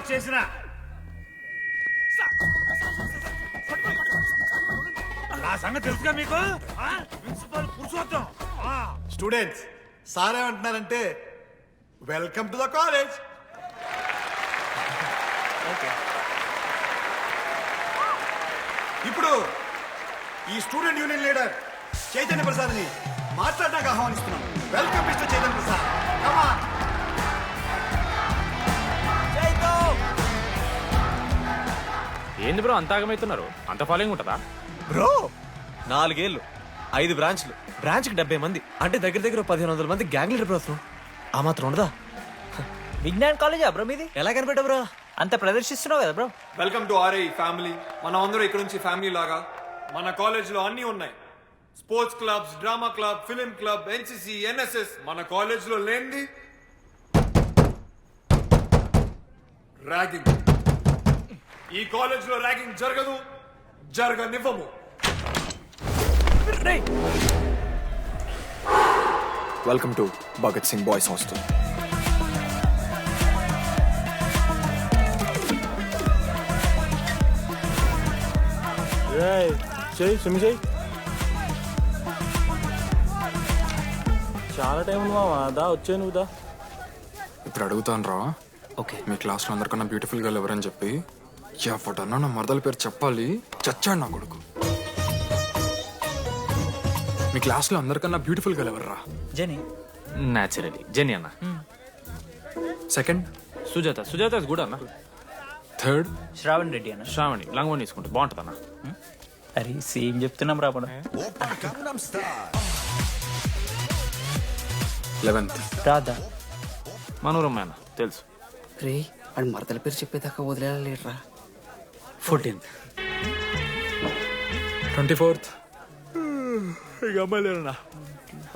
వచ్చేసిన నా సంగతి తెలుసుగా మీకు? ఆ? ప్రిన్సిపల్ పురుషోత్తం. ఆ. స్టూడెంట్స్ సార్ ఏమంటున్నారంటే వెల్కమ్ టు ద కాలేజ్ ఇప్పుడు ఈ స్టూడెంట్ యూనియన్ లీడర్ చైతన్య ప్రసాద్ని మాట్లాడడానికి ఆహ్వానిస్తున్నాం. Welcome mister Chaitanya Prasad. Come on ఏంది బ్రో అంత ఆగమవుతున్నారు అంత ఫాలోయింగ్ ఉంటుందా? బ్రో నాలుగేళ్ళు ఐదు బ్రాంచ్లు బ్రాంచ్కి డెబ్బై మంది అంటే దగ్గర దగ్గర పదిహేను వందల మంది గ్యాంగ్ లీడర్ బ్రో ఆ మాత్రం ఉండదా? విజ్ఞాన్ కాలేజా బ్రో మీది? ఎలా కనిపెట్టా బ్రో? అంత ప్రదర్శిస్తున్నావు కదా bro. Welcome to RI family మనం అందరూ ఇక్కడ నుంచి ఫ్యామిలీ లాగా. మన కాలేజ్లో అన్ని ఉన్నాయి. Sports clubs drama club film club NCC NSS మన కాలేజ్లో లేనిది ర్యాగింగ్ ఈ కాలేజ్లో ర్యాగింగ్ జరగదు జరగనివ్వము. Welcome to Bhagat Singh boys hostel చాలా టైం ఉంది మామ దా వచ్చే నువ్వు దా. ఇప్పుడు అడుగుతాను రా. ఓకే. మీ క్లాస్లో అందరికన్నా బ్యూటిఫుల్ గర్ల్ ఎవరని చెప్పి ఎవడన్నా నా మరదల పేరు చెప్పాలి. చచ్చాడు నా కొడుకు. మీ క్లాస్లో అందరికన్నా బ్యూటిఫుల్ గర్ల్ ఎవర్రా? జని. న్యాచురలీ జెని అన్న. సెకండ్ సుజాత. సుజాత కూడా అన్న. థర్డ్ శ్రావణ్ రెడ్డి అన్న. శ్రావణి. లంగ్ వన్ తీసుకుంటే. బాగుంటుంది అన్న. అరే సేమ్ చెప్తున్నాం రాపడ లెవెన్త్ రాదా మనోరమ్మ అన్న. తెలుసు. రే వాడి మరదల పేరు చెప్పేదాకా వదిలేరా ఫోర్టీన్త్ ట్వంటీ ఫోర్త్. ఇక అమ్మాయిలు ఎవరన్నా?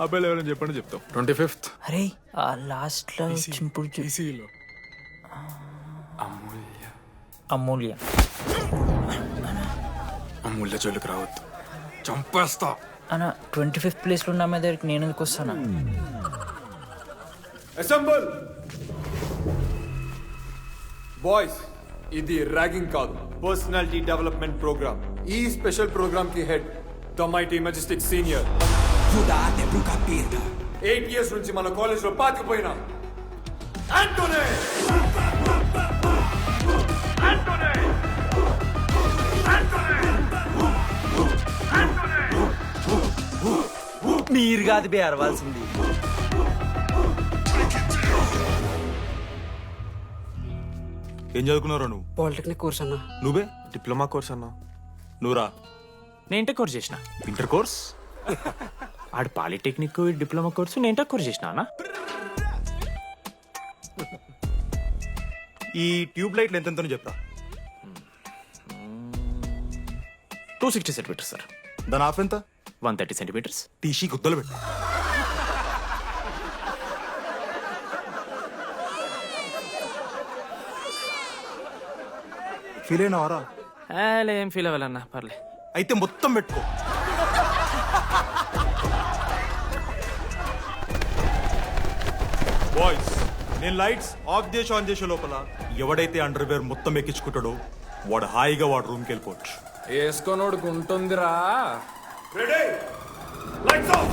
అబ్బాయిలు ఎవరని చెప్పండి చెప్తాం. Twenty fifth. అరే ఆ లాస్ట్లో చింపుడు ఈసీలో. అమూల్య. అమూల్య. అమూల్య జోలికి రావద్దు. చంపేస్తా. అన్న ట్వంటీ ఫిఫ్త్ ప్లేస్లో ఉన్న అమ్మాయి దగ్గరికి నేను ఎందుకు వస్తానా? అసెంబుల్! బాయ్స్ ఇది ర్యాగింగ్ కాదు. పర్సనాలిటీ డెవలప్మెంట్ ప్రోగ్రామ్ ఈ స్పెషల్ ప్రోగ్రామ్కి head the mighty majestic senior. Eight years నుంచి మన కాలేజ్లో పాతిపోయినా ఆంటోనే మీరు కాదు బే అరవాల్సింది. ఏం చదువుకున్నారా నువ్వు? పాలిటెక్నిక్ కోర్స్ అన్న. నువ్వే? డిప్లొమా కోర్స్ అన్నా. నువ్వురా? నేను ఇంటర్ కోర్స్ చేసిన. Inter course? ఆడు పాలిటెక్నిక్ డిప్లొమా కోర్సు నేను ఇంటర్ కోర్స్ చేసిన అన్న. ఈ ట్యూబ్ లైట్లు ఎంతెంతనో చెప్పరా. Two sixty centimetres sir. దాని ఆఫ్ ఎంత? One thirty centimetres. టీసీ గుద్దలు పెట్టు. ఫీల్ అయినావారా? ఏం ఫీల్ అవ్వాలన్నా పర్లే. అయితే మొత్తం పెట్టుకో. బాయ్స్ నేను లైట్స్ ఆఫ్ చేసి ఆన్ చేసే లోపల ఎవడైతే అండర్ వేర్ మొత్తం ఎక్కించుకుంటాడో వాడు హాయిగా వాడు రూమ్కి వెళ్ళిపోవచ్చు. వేసుకోనోడుకు ఉంటుందిరా. రెడీ లైట్స్ ఆఫ్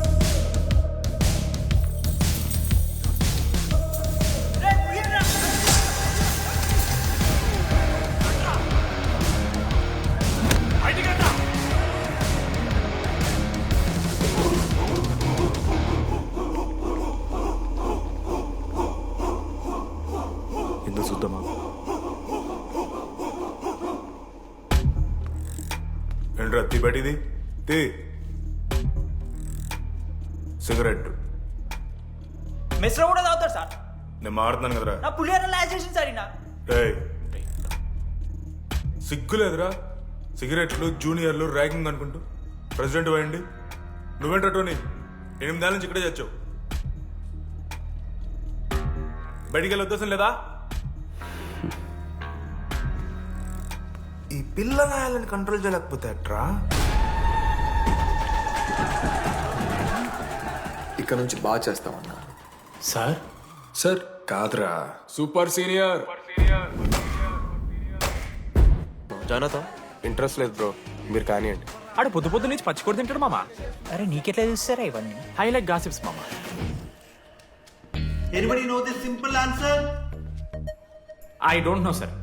ఏంట్రా తీ బయటిది తీ. సిగరెట్ మెస్లో కూడా తాగుతాడు సార్. నేను మాడుతున్నాను కదరా. నా పులిహోర చేసింది సార్ ఈయన. ఏయ్. సిగ్గులేదురా. సిగరెట్లు జూనియర్లు ర్యాగింగ్ అనుకుంటూ. ప్రెసిడెంట్ పోయండి. నువ్వేంట్రా టోనీ? ఎనిమిదేళ్ళ నుంచి ఇక్కడే చచ్చావు. బయటికి వెళ్ళే ఉద్దేశం లేదా? ఈ పిల్ల రాయాలని కంట్రోల్ చేయలేకపోతే అట్రా ఇక్కడ నుంచి బాగా చేస్తామన్నా. సార్? సార్. కాదురా. Super senior. జాయిన్ అవుతాం ఇంట్రెస్ట్ లేదు బ్రో. మీరు కానివ్వండి ఆడు పొద్దు పొద్దు నుంచి పచ్చికొడి తింటాడు మామ. అరే నీకెట్లా చూస్తారా ఇవన్నీ? హై లైక్ గాసిప్స్ మామ. Anybody know this simple answer I don't know sir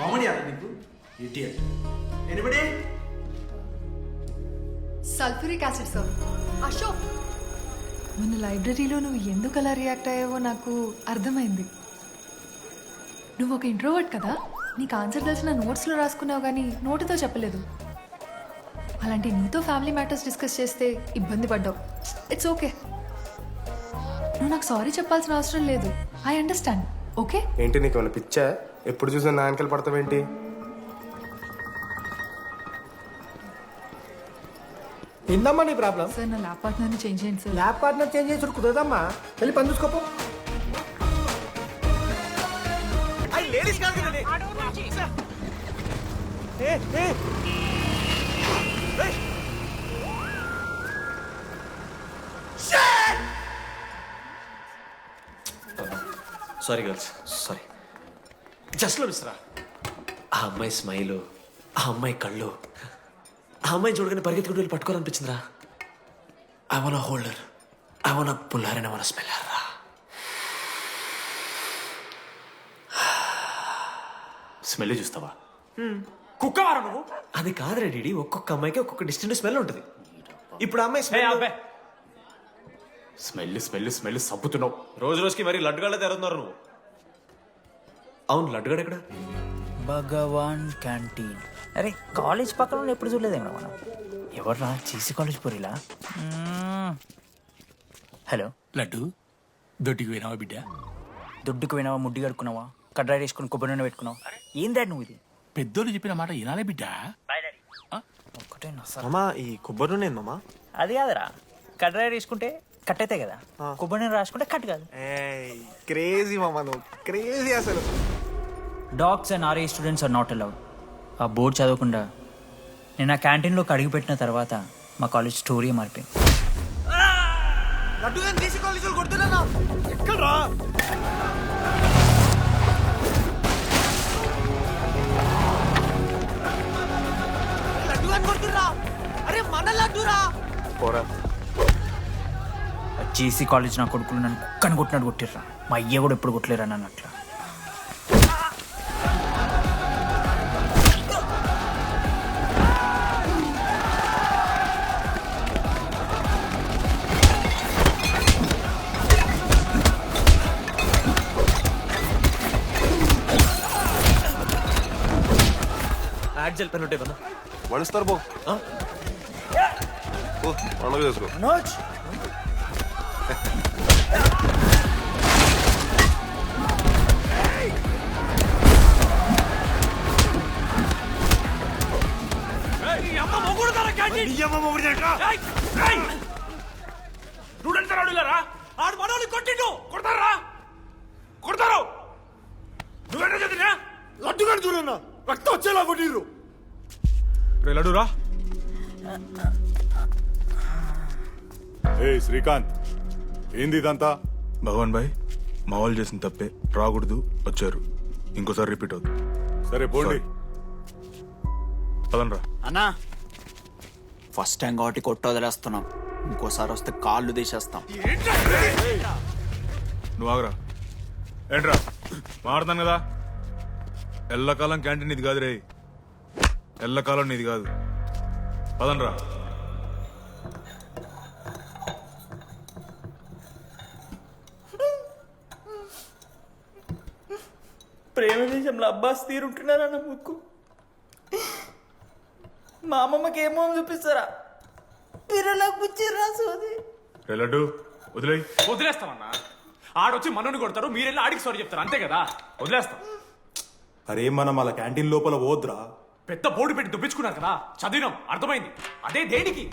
comedy అది నీకు? Idiot. Anybody sulphuric acid sir. Ashok. మన లైబ్రరీలో నువ్వు ఎందుకు అలా రియాక్ట్ అయ్యావో నాకు అర్థమైంది. నువ్వు ఒక ఇంట్రోవర్ట్ కదా? నీకు ఆన్సర్ తెలిసిన నోట్స్లో రాసుకున్నావు కానీ నోటితో చెప్పలేదు. అలాంటి నీతో ఫ్యామిలీ మ్యాటర్స్ డిస్కస్ చేస్తే ఇబ్బంది పడ్డావు. ఇట్స్ ఓకే నువ్వు నాకు సారీ చెప్పాల్సిన అవసరం లేదు. ఐ అండర్స్టాండ్ ఓకే ఏంటి నీకు పిచ్చా? ఎప్పుడు చూసినా నా వెనకాల పడతావేంటి? ఏందమ్మా నీ ప్రాబ్లం? సార్ నా ల్యాప్ పార్ట్నర్ని చేంజ్ చేయండి సార్. ల్యాబ్ పార్ట్నర్ చేంజ్ చేసి కుదరదమ్మా. వెళ్ళి పని చూసుకోపో. Sorry girls sorry. జస్ట్లో మిస్రా ఆ అమ్మాయి స్మైల్ ఆ అమ్మాయి కళ్ళు. ఆ అమ్మాయి చూడగానే పరిగెత్తుకుంటూ వెళ్ళి పట్టుకోవాలనిపించిందిరా. I want hold her I want pull her and I want smell రా. స్మెల్ చూస్తావా? కుక్కవారా నువ్వు? అది కాదురా డీడీ ఒక్కొక్క అమ్మాయికి ఒక్కొక్క డిస్టెంట్ స్మెల్ ఉంటుంది. ఇప్పుడు ఆ అమ్మాయి స్మెల్ స్మెల్ స్మెల్ స్మెల్ సబ్బుతున్నావు. రోజు రోజుకి మరి లడ్డుగాళ్ళ తెరుతున్నారు నువ్వు. అవును లడ్డుగాడు ఎక్కడ? భగవాన్ క్యాంటీన్. అరే కాలేజ్ పక్కన ఉన్న ఎప్పుడు చూడలేదేమో మనం? ఎవర్రా చీసీ కాలేజ్ పోరిలా? హలో. లడ్డు దొడ్డికి పోయినావా బిడ్డ? దుడ్డుకు పోయినావా ముడ్డి కడుక్కున్నావా? కడ్రాయి వేసుకుని కొబ్బరి నూనె పెట్టుకున్నావా? ఏం డాడ్ నువ్వు ఇది? పెద్దోళ్ళు చెప్పిన మాట వినాలే బిడ్డ. ఒక్కటే మామా ఈ కొబ్బరి నూనె మామా అది కాదురా. కడ్రాయి వేసుకుంటే కట్ అవుతాయి కదా. కొబ్బరి నూనె రాసుకుంటే కట్ కాదు. క్రేజీ మామా నువ్వు. క్రేజీ అసలు. Dogs and are students are not allowed ఆ బోర్డు చదవకుండా నేను ఆ క్యాంటీన్లోకి అడుగు పెట్టిన తర్వాత మా కాలేజ్ స్టోరీ మారిపోయింది. పోరా. జేసీ కాలేజ్ నా కొడుకులు నన్ను కుక్కని కొట్టినట్టు కొట్టిర్రా. మా అయ్య కూడా ఎప్పుడు కొట్టలేరా నన్ను అట్లా? యాడ్ జెల్ పెన్ ఉంటే కదా వణిస్తారు బో ఓ పండుగ చేసుకో. రాడులేరా ఆడు మనోళ్ళు కొట్టిండు. కొడతారా? కొడతారు. నువ్వేంటో చదివినా లడ్డుగాడు చూడన్నా రక్తం వచ్చేలా కొట్టిర్రు. రే లడురా ఏ శ్రీకాంత్. ఏంది ఇదంతా? భగవాన్ భాయ్ మా వాళ్ళు చేసిన తప్పే. రాకూడదు వచ్చారు. ఇంకోసారి రిపీట్ అవుతుంది సరే పోండి. పదండ్రా. అన్నా ఫస్ట్ టైం కాబట్టి కొట్టు వదిలేస్తున్నాం. ఇంకోసారి వస్తే కాళ్ళు తీసేస్తాం. నువ్వు ఆగరా. ఏంట్రా? మారుతాను కదా. ఎల్లకాలం క్యాంటీన్ ఇది కాదు రే ఎల్లకాలం నీది కాదు. పదండ్రా. ప్రేమ దేశంలో అబ్బాస్ తీరుంటున్నారన్న ముక్కు? మా అమ్మమ్మకి ఏమో చూపిస్తారా? పిల్లలకు పుచ్చిర్రా సోది. రే లడ్డు వదిలేయ్. వదిలేస్తామన్నా. ఆడొచ్చి మనోని కొడతారు మీరెళ్ళి ఆడికి సారీ చెప్తారు అంతే కదా? వదిలేస్తాం. అరే మనం అలా క్యాంటీన్ లోపల పోద్రా పెద్ద బోర్డు పెట్టి దుబ్బించుకున్నారు కదా. చదివినాం. అర్థమైంది. అదే దేనికి?